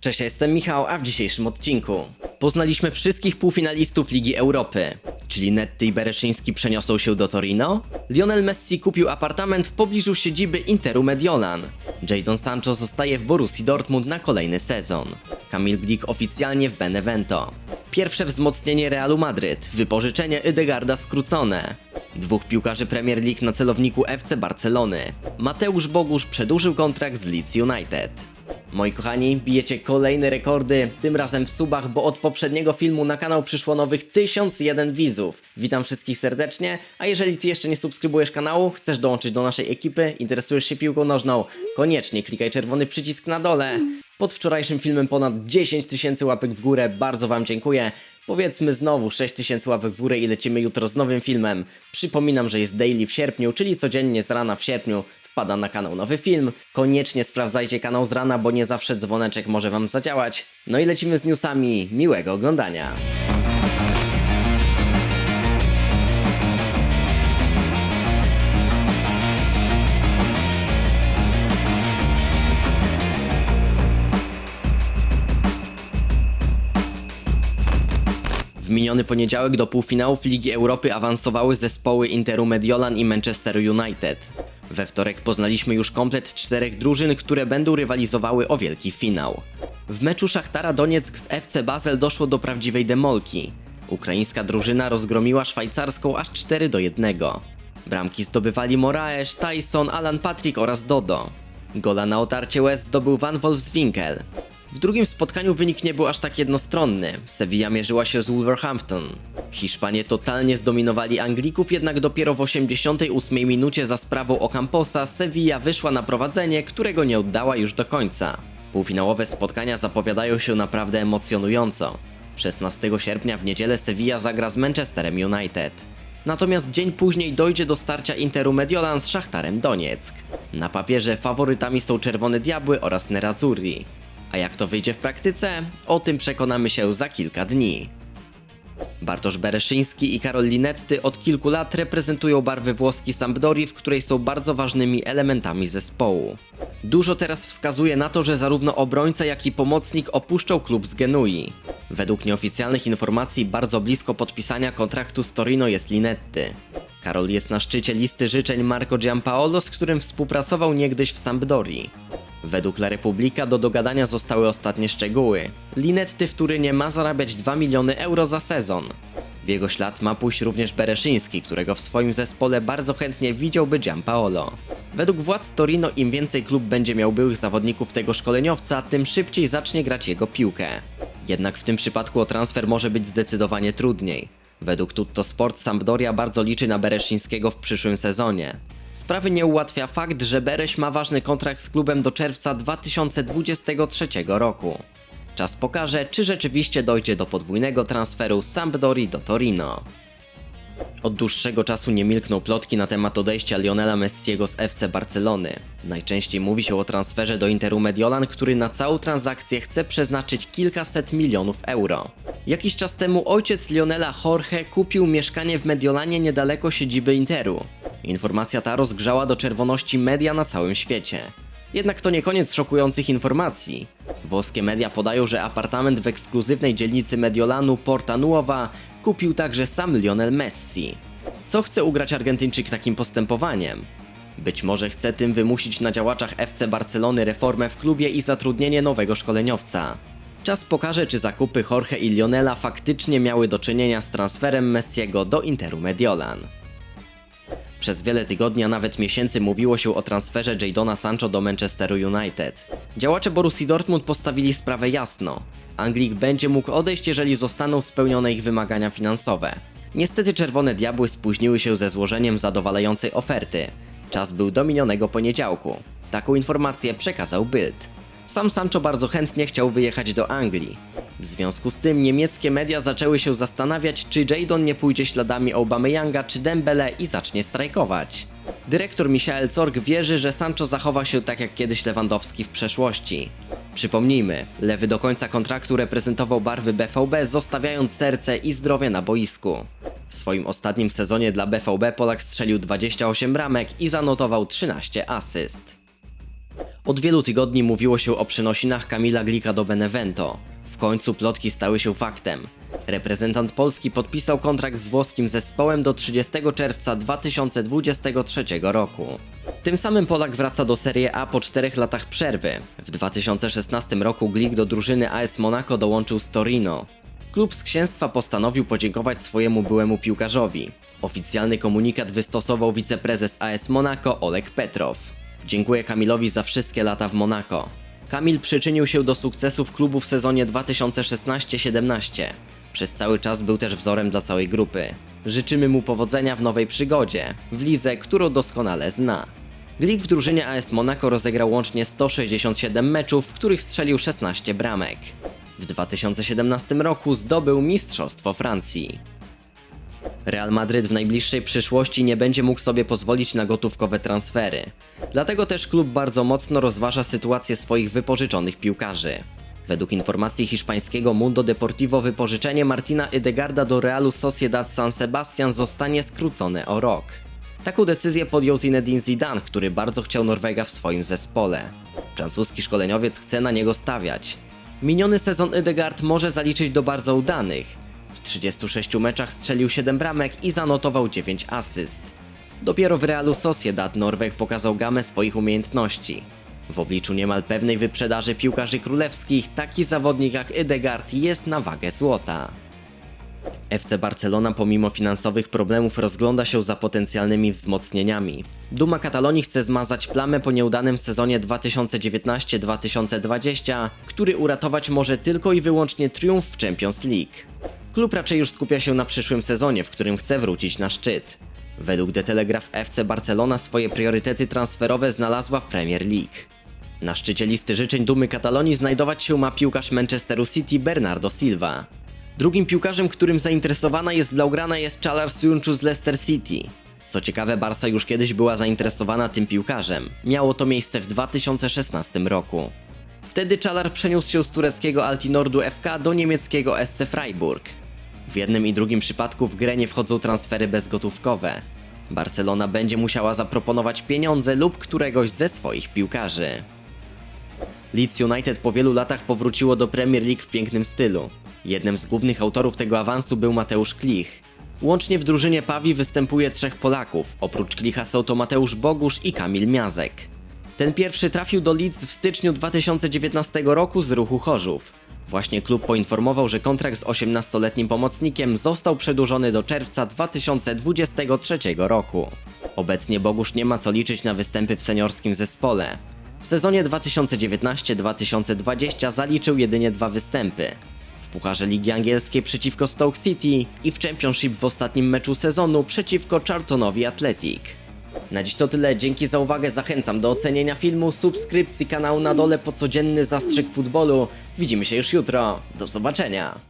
Cześć, jestem Michał, a w dzisiejszym odcinku poznaliśmy wszystkich półfinalistów Ligi Europy. Czyli Netty i Bereszyński przeniosą się do Torino? Lionel Messi kupił apartament w pobliżu siedziby Interu Mediolan. Jadon Sancho zostaje w Borussii Dortmund na kolejny sezon. Kamil Glik oficjalnie w Benevento. Pierwsze wzmocnienie Realu Madryt, wypożyczenie Edegarda skrócone. Dwóch piłkarzy Premier League na celowniku FC Barcelony. Mateusz Bogusz przedłużył kontrakt z Leeds United. Moi kochani, bijecie kolejne rekordy, tym razem w subach, bo od poprzedniego filmu na kanał przyszło nowych 1001 widzów. Witam wszystkich serdecznie, a jeżeli ty jeszcze nie subskrybujesz kanału, chcesz dołączyć do naszej ekipy, interesujesz się piłką nożną, koniecznie klikaj czerwony przycisk na dole. Pod wczorajszym filmem ponad 10 tysięcy łapek w górę, bardzo wam dziękuję. Powiedzmy znowu 6000 łapek w górę i lecimy jutro z nowym filmem. Przypominam, że jest daily w sierpniu, czyli codziennie z rana w sierpniu wpada na kanał nowy film. Koniecznie sprawdzajcie kanał z rana, bo nie zawsze dzwoneczek może wam zadziałać. No i lecimy z newsami. Miłego oglądania. W miniony poniedziałek do półfinałów Ligi Europy awansowały zespoły Interu Mediolan i Manchester United. We wtorek poznaliśmy już komplet czterech drużyn, które będą rywalizowały o wielki finał. W meczu Szachtara Donieck z FC Basel doszło do prawdziwej demolki. Ukraińska drużyna rozgromiła szwajcarską aż 4 do 1. Bramki zdobywali Moraes, Tyson, Alan Patrick oraz Dodo. Gola na otarcie łez zdobył Van Wolfswinkel. W drugim spotkaniu wynik nie był aż tak jednostronny. Sevilla mierzyła się z Wolverhampton. Hiszpanie totalnie zdominowali Anglików, jednak dopiero w 88 minucie za sprawą Ocamposa Sevilla wyszła na prowadzenie, którego nie oddała już do końca. Półfinałowe spotkania zapowiadają się naprawdę emocjonująco. 16 sierpnia w niedzielę Sevilla zagra z Manchesterem United. Natomiast dzień później dojdzie do starcia Interu Mediolan z Szachtarem Donieck. Na papierze faworytami są Czerwone Diabły oraz Nerazzurri. A jak to wyjdzie w praktyce? O tym przekonamy się za kilka dni. Bartosz Bereszyński i Karol Linetty od kilku lat reprezentują barwy włoski Sampdori, w której są bardzo ważnymi elementami zespołu. Dużo teraz wskazuje na to, że zarówno obrońca, jak i pomocnik opuszczą klub z Genui. Według nieoficjalnych informacji bardzo blisko podpisania kontraktu z Torino jest Linetty. Karol jest na szczycie listy życzeń Marco Giampaolo, z którym współpracował niegdyś w Sampdorii. Według La Repubblica do dogadania zostały ostatnie szczegóły. Linetty w Turynie ma zarabiać 2 miliony euro za sezon. W jego ślad ma pójść również Bereszyński, którego w swoim zespole bardzo chętnie widziałby Giampaolo. Według władz Torino im więcej klub będzie miał byłych zawodników tego szkoleniowca, tym szybciej zacznie grać jego piłkę. Jednak w tym przypadku o transfer może być zdecydowanie trudniej. Według Tutto Sport Sampdoria bardzo liczy na Bereszyńskiego w przyszłym sezonie. Sprawy nie ułatwia fakt, że Bereś ma ważny kontrakt z klubem do czerwca 2023 roku. Czas pokaże, czy rzeczywiście dojdzie do podwójnego transferu z Sampdori do Torino. Od dłuższego czasu nie milkną plotki na temat odejścia Lionela Messiego z FC Barcelony. Najczęściej mówi się o transferze do Interu Mediolan, który na całą transakcję chce przeznaczyć kilkaset milionów euro. Jakiś czas temu ojciec Lionela Jorge kupił mieszkanie w Mediolanie niedaleko siedziby Interu. Informacja ta rozgrzała do czerwoności media na całym świecie. Jednak to nie koniec szokujących informacji. Włoskie media podają, że apartament w ekskluzywnej dzielnicy Mediolanu Porta Nuova kupił także sam Lionel Messi. Co chce ugrać Argentyńczyk takim postępowaniem? Być może chce tym wymusić na działaczach FC Barcelony reformę w klubie i zatrudnienie nowego szkoleniowca. Czas pokaże, czy zakupy Jorge i Lionela faktycznie miały do czynienia z transferem Messiego do Interu Mediolan. Przez wiele tygodni, a nawet miesięcy mówiło się o transferze Jadona Sancho do Manchesteru United. Działacze Borussii Dortmund postawili sprawę jasno. Anglik będzie mógł odejść, jeżeli zostaną spełnione ich wymagania finansowe. Niestety Czerwone Diabły spóźniły się ze złożeniem zadowalającej oferty. Czas był do minionego poniedziałku. Taką informację przekazał Bild. Sam Sancho bardzo chętnie chciał wyjechać do Anglii. W związku z tym niemieckie media zaczęły się zastanawiać, czy Jadon nie pójdzie śladami Aubameyanga czy Dembele i zacznie strajkować. Dyrektor Michael Zorg wierzy, że Sancho zachowa się tak jak kiedyś Lewandowski w przeszłości. Przypomnijmy, lewy do końca kontraktu reprezentował barwy BVB, zostawiając serce i zdrowie na boisku. W swoim ostatnim sezonie dla BVB Polak strzelił 28 bramek i zanotował 13 asyst. Od wielu tygodni mówiło się o przenosinach Kamila Glika do Benevento. W końcu plotki stały się faktem. Reprezentant Polski podpisał kontrakt z włoskim zespołem do 30 czerwca 2023 roku. Tym samym Polak wraca do Serie A po czterech latach przerwy. W 2016 roku Glik do drużyny AS Monaco dołączył z Torino. Klub z księstwa postanowił podziękować swojemu byłemu piłkarzowi. Oficjalny komunikat wystosował wiceprezes AS Monaco Oleg Petrow. Dziękuję Kamilowi za wszystkie lata w Monako. Kamil przyczynił się do sukcesów klubu w sezonie 2016-17. Przez cały czas był też wzorem dla całej grupy. Życzymy mu powodzenia w nowej przygodzie, w lidze, którą doskonale zna. Glik w drużynie AS Monaco rozegrał łącznie 167 meczów, w których strzelił 16 bramek. W 2017 roku zdobył Mistrzostwo Francji. Real Madryt w najbliższej przyszłości nie będzie mógł sobie pozwolić na gotówkowe transfery. Dlatego też klub bardzo mocno rozważa sytuację swoich wypożyczonych piłkarzy. Według informacji hiszpańskiego Mundo Deportivo wypożyczenie Martina Edegarda do Realu Sociedad San Sebastian zostanie skrócone o rok. Taką decyzję podjął Zinedine Zidane, który bardzo chciał Norwega w swoim zespole. Francuski szkoleniowiec chce na niego stawiać. Miniony sezon Edegard może zaliczyć do bardzo udanych. W 36 meczach strzelił 7 bramek i zanotował 9 asyst. Dopiero w Realu Sociedad Norweg pokazał gamę swoich umiejętności. W obliczu niemal pewnej wyprzedaży piłkarzy królewskich, taki zawodnik jak Edegard jest na wagę złota. FC Barcelona pomimo finansowych problemów rozgląda się za potencjalnymi wzmocnieniami. Duma Katalonii chce zmazać plamę po nieudanym sezonie 2019-2020, który uratować może tylko i wyłącznie triumf w Champions League. Klub raczej już skupia się na przyszłym sezonie, w którym chce wrócić na szczyt. Według The Telegraph FC Barcelona swoje priorytety transferowe znalazła w Premier League. Na szczycie listy życzeń Dumy Katalonii znajdować się ma piłkarz Manchesteru City Bernardo Silva. Drugim piłkarzem, którym zainteresowana jest Blaugrana jest Chalar Suyuncu z Leicester City. Co ciekawe, Barca już kiedyś była zainteresowana tym piłkarzem. Miało to miejsce w 2016 roku. Wtedy Chalar przeniósł się z tureckiego Altinordu FK do niemieckiego SC Freiburg. W jednym i drugim przypadku w grę nie wchodzą transfery bezgotówkowe. Barcelona będzie musiała zaproponować pieniądze lub któregoś ze swoich piłkarzy. Leeds United po wielu latach powróciło do Premier League w pięknym stylu. Jednym z głównych autorów tego awansu był Mateusz Klich. Łącznie w drużynie Pawi występuje trzech Polaków, oprócz Klicha są to Mateusz Bogusz i Kamil Miazek. Ten pierwszy trafił do Leeds w styczniu 2019 roku z ruchu Chorzów. Właśnie klub poinformował, że kontrakt z 18-letnim pomocnikiem został przedłużony do czerwca 2023 roku. Obecnie Bogusz nie ma co liczyć na występy w seniorskim zespole. W sezonie 2019-2020 zaliczył jedynie dwa występy. W Pucharze Ligi Angielskiej przeciwko Stoke City i w Championship w ostatnim meczu sezonu przeciwko Charltonowi Athletic. Na dziś to tyle, dzięki za uwagę, zachęcam do ocenienia filmu, subskrypcji kanału na dole po codzienny zastrzyk futbolu. Widzimy się już jutro, do zobaczenia!